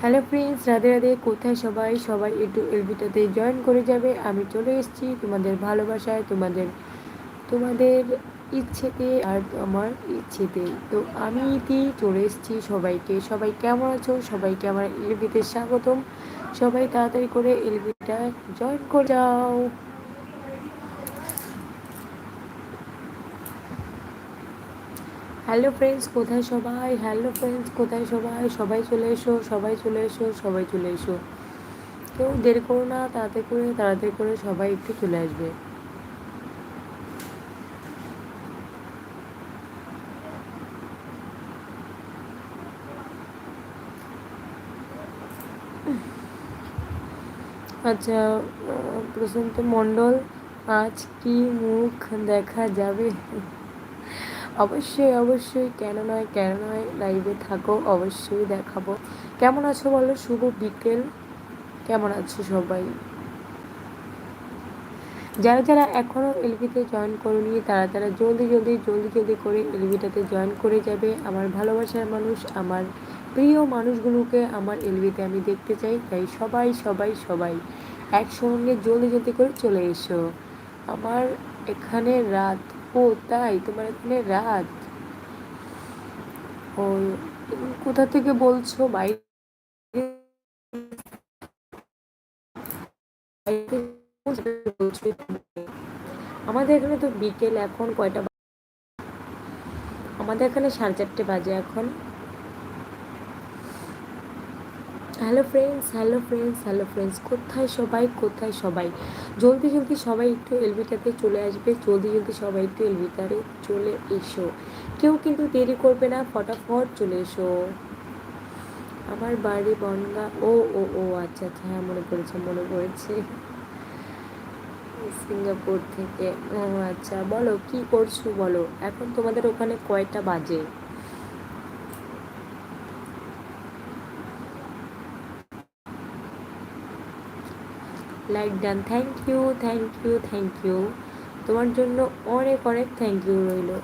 Hello friends Radhe Radhe, কোথায় সবাই? সবাই একটু এলবিটাতে জয়েন করে যাবে। আমি চলে এসেছি তোমাদের ভালোবাসায়, তোমাদের তোমাদের ইচ্ছেতে আর আমার ইচ্ছেতে। তো আমি ইতি চলে এসেছি সবাইকে। সবাই কেমন আছো? সবাইকে আমার এলবিতে স্বাগতম। সবাই তাড়াতাড়ি করে এলবিটা জয়েন করে যাও। হ্যালো ফ্রেন্ডস কোথায় সবাই? হ্যালো ফ্রেন্ডস কোথায় সবাই? সবাই চলে এসো, সবাই চলে এসো, সবাই চলে এসো। কেউ দেরি করো না, তাড়াতাড়ি করে তাড়াতাড়ি করে সবাই একটু চলে আসবে। আচ্ছা প্রশান্ত মণ্ডল, আজ কি মুখ দেখা যাবে? অবশ্যই অবশ্যই। কেন নয় কেন নয় লাইভে থাকো, অবশ্যই দেখাবো। কেমন আছো বলো? শুভ বিকেল। কেমন আছো সবাই? যারা যারা এখনও এলবিতে জয়েন করনি, তারা তারা জলদি জলদি জলদি জলদি করে এলবিটাতে জয়েন করে যাবে। আমার ভালোবাসার মানুষ, আমার প্রিয় মানুষগুলোকে আমার এলবিতে আমি দেখতে চাই। তাই সবাই সবাই সবাই একসঙ্গে জলদি জলদি করে চলে এসো। আমার এখানে রাত ও, তাই? তোমার এখানে রাত। ও কোথা থেকে বলছো? বাইরে? আমাদের এখানে তো বিকেল এখন কয়টা? আমাদের এখানে সাড়ে চারটে বাজে এখন। Hello friends hello friends hello friends কোথায় সবাই? কোথায় সবাই? জলদি জলদি সবাই একটু এলবিটাতে চলে আসবে। জলদি জলদি সবাই একটু এলবিটারে চলে এসো। কেউ কিন্তু দেরি করবে না, ফটাফট চলে এসো। আমার বাড়ি বনগা। ও ও ও আচ্ছা আচ্ছা হ্যাঁ মনে পড়েছে মনে পড়েছে। সিঙ্গাপুর থেকে। ও আচ্ছা বলো, কি করছ বলো? এখন তোমাদের ওখানে কয়টা বাজে? Like done thank you thank you thank you তোমার জন্য অনেক অনেক থ্যাংক ইউ রইল।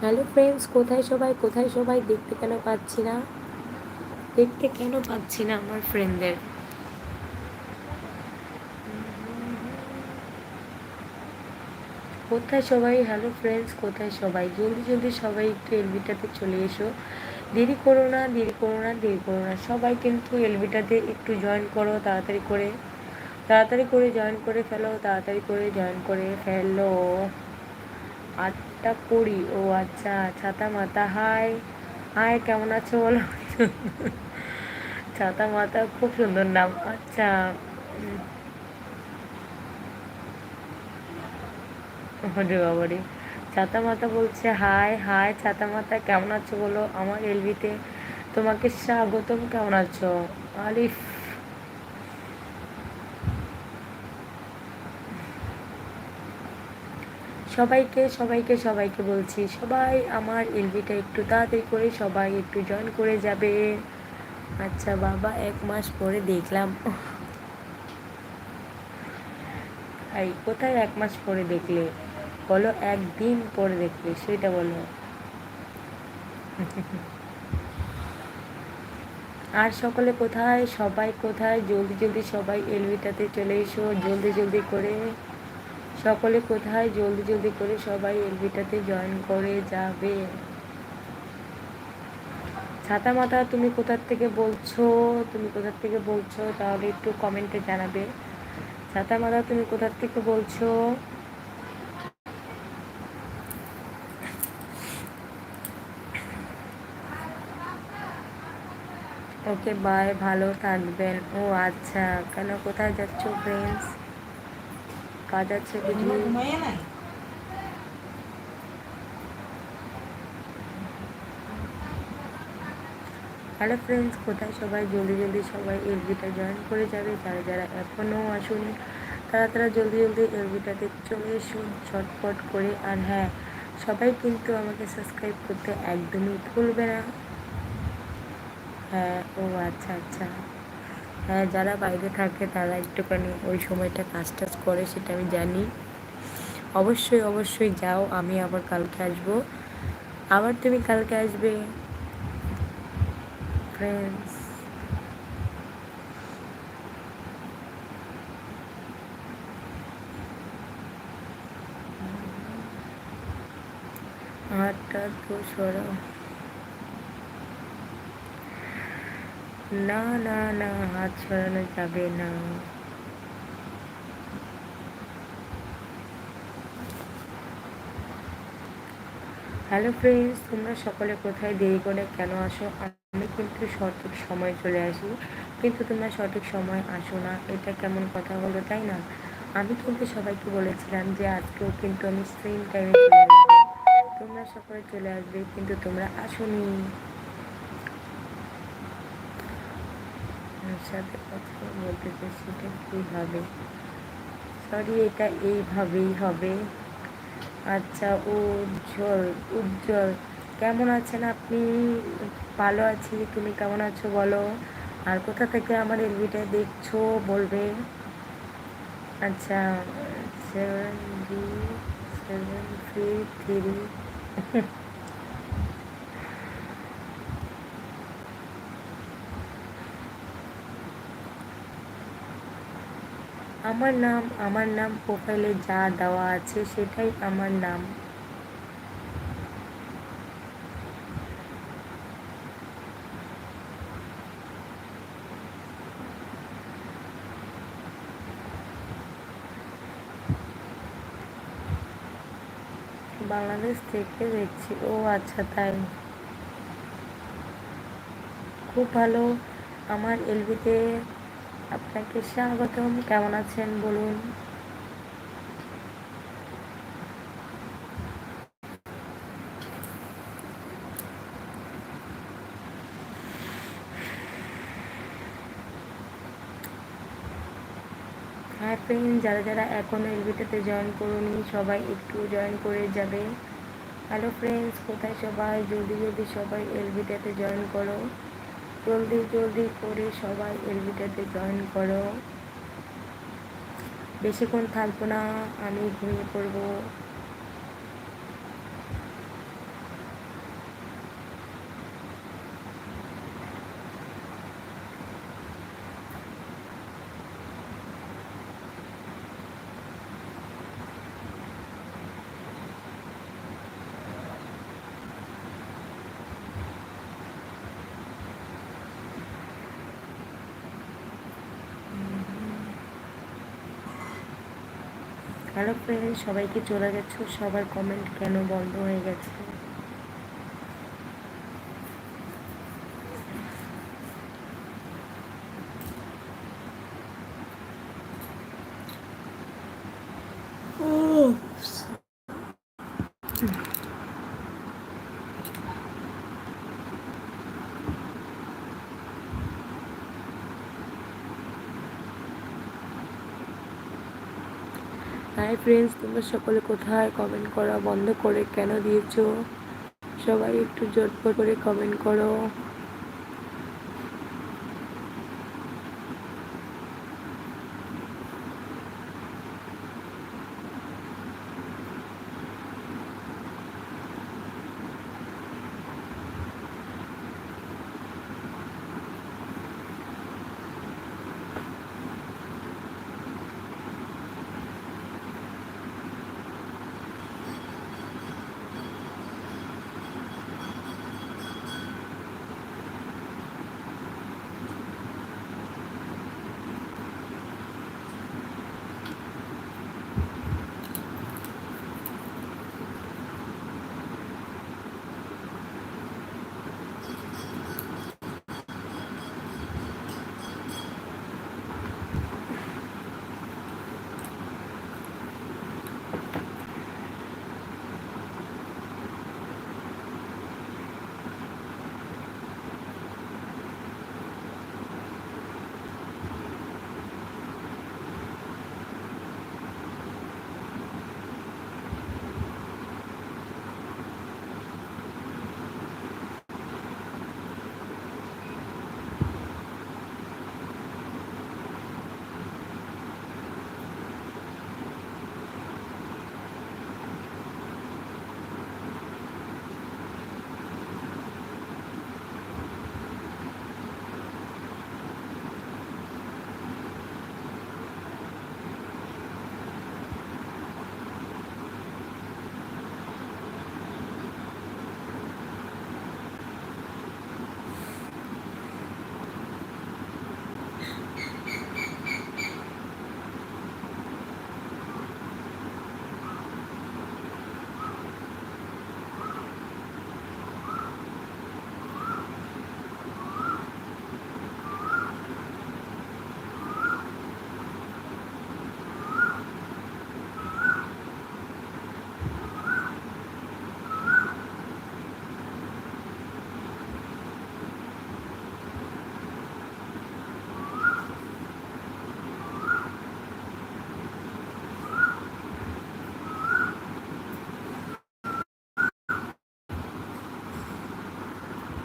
হ্যালো ফ্রেন্ডস কোথায় সবাই? কোথায় সবাই? দেখতে কেন পাচ্ছি না? দেখতে কেন পাচ্ছি না আমার ফ্রেন্ডদের কোথায় সবাই? হ্যালো ফ্রেন্ডস কোথায় সবাই? জলদি জলদি সবাই একটু এলবিটাতে চলে এসো। দেরি করো না, দেরি করো না, দেরি করো না। সবাই কিন্তু এলবিটাতে একটু জয়েন করো, তাড়াতাড়ি করে। তাড়াতাড়ি করে জয়েন করে ফেলো, তাড়াতাড়ি করে জয়েন করে ফেলো। আটটা কুড়ি। ও আচ্ছা ছাতা মাতা হাই হাই কেমন আছো বলো? ছাতা মাতা খুব সুন্দর নাম। আচ্ছা। ওরে বাবারে। ছাতা মাতা বলছে হাই হাই ছাতা মাতা কেমন আছো বলো? আমার এলবিতে তোমাকে স্বাগতম, কেমন আছো? আলিফ। সবাইকে সবাইকে সবাইকে বলছি, সবাই আমার এলবিটা একটু তাড়াতাড়ি করে, সবাই একটু জয়েন করে যাবে। আচ্ছা বাবা, এক মাস পরে দেখলাম। এই কোথায় এক মাস পরে দেখলে? বলো, একদিন পরে দেখলে সেটা বলো। আর সকলে কোথায়? সবাই কোথায়? জলদি জলদি সবাই এলবিটাতে চলে এসো, জলদি জলদি করে। সকলে কোথায়? জলদি জলদি করে সবাই এলবিটাতে জয়েন করে যাবে। ছাতা মাতা, তুমি কোথার থেকে বলছো? তুমি কোথার থেকে বলছো? তাহলে একটু কমেন্টে জানাবে। ছাতা মাতা, তুমি কোথার থেকে বলছো? ওকে বাই ভালো থাকবেন। ও আচ্ছা কেন কোথায় যাচ্ছ ফ্রেন্ডস কাজ আছে বুঝি হ্যালো ফ্রেন্ডস কোথায় সবাই? জলদি জলদি সবাই এলবিটা জয়েন করে যাবে। যারা যারা এখনও আসুন তারা তারা জলদি জলদি এলবিটাতে চলে এসুন ছটপট করে। আর হ্যাঁ সবাই কিন্তু আমাকে সাবস্ক্রাইব করতে একদমই ভুলবে না। হ্যাঁ ও আচ্ছা আচ্ছা। হ্যাঁ যারা বাইরে থাকে তারা একটুখানি ওই সময়টা কাজ টাজ করে, সেটা আমি জানি। অবশ্যই অবশ্যই যাও, আমি আবার কালকে আসব। আবার তুমি কালকে আসবে। ফ্রেন্ডস হাতটা তো সরাও না না না, হাত সরানো যাবে না। হ্যালো ফ্রেন্ডস তোমরা সকলে কোথায় দেরি করে কেন আসো? আমি কিন্তু সঠিক সময় চলে আসি, কিন্তু তোমরা সঠিক সময় আসো না, এটা কেমন কথা হলো, তাই না? আমি কিন্তু সবাইকে বলেছিলাম যে আজকেও কিন্তু আমি সেম টাইমে তোমরা সকলে চলে আসবে, কিন্তু তোমরা আসোনি আমার সাথে কথা বলতে চাই সেটা কী হবে? সরি এটা এইভাবেই হবে। আচ্ছা উজ্জ্বল উজ্জ্বল, কেমন আছেন আপনি? ভালো আছি, তুমি কেমন আছো বলো? আর কোথা থেকে আমার এলবিটা দেখছ বলবে? আচ্ছা seven G seven three three আমার নাম আমার নাম প্রোফাইলে যা দেওয়া আছে সেটাই আমার নাম। বাংলাদেশ থেকে দেখছি। ও আচ্ছা তাই। খুব ভালো। আমার এলবিতে আপনাকে স্বাগতম। কেমন আছেন? বলুন। হ্যাঁ যারা যারা এখনও এলবিটাতে জয়েন করুনি, সবাই একটু জয়েন করে যাবে। হ্যালো ফ্রেন্ডস কোথায় সবাই? জলদি জলদি সবাই এলবিটাতে জয়েন করো। জলদি জলদি করে সবাই এলবিটাতে জয়েন করো। বেশিক্ষণ থাকব না আমি ঘুমিয়ে পড়ব। হ্যালো ফ্রেন্ড সবাইকে চলে গেছো সবার কমেন্ট কেন বন্ধ হয়ে গেছে? হাই ফ্রেন্ডস তোমরা সকলে কোথায়? কমেন্ট করা বন্ধ করে কেন দিয়েছ? সবাই একটু জোর করে কমেন্ট করো।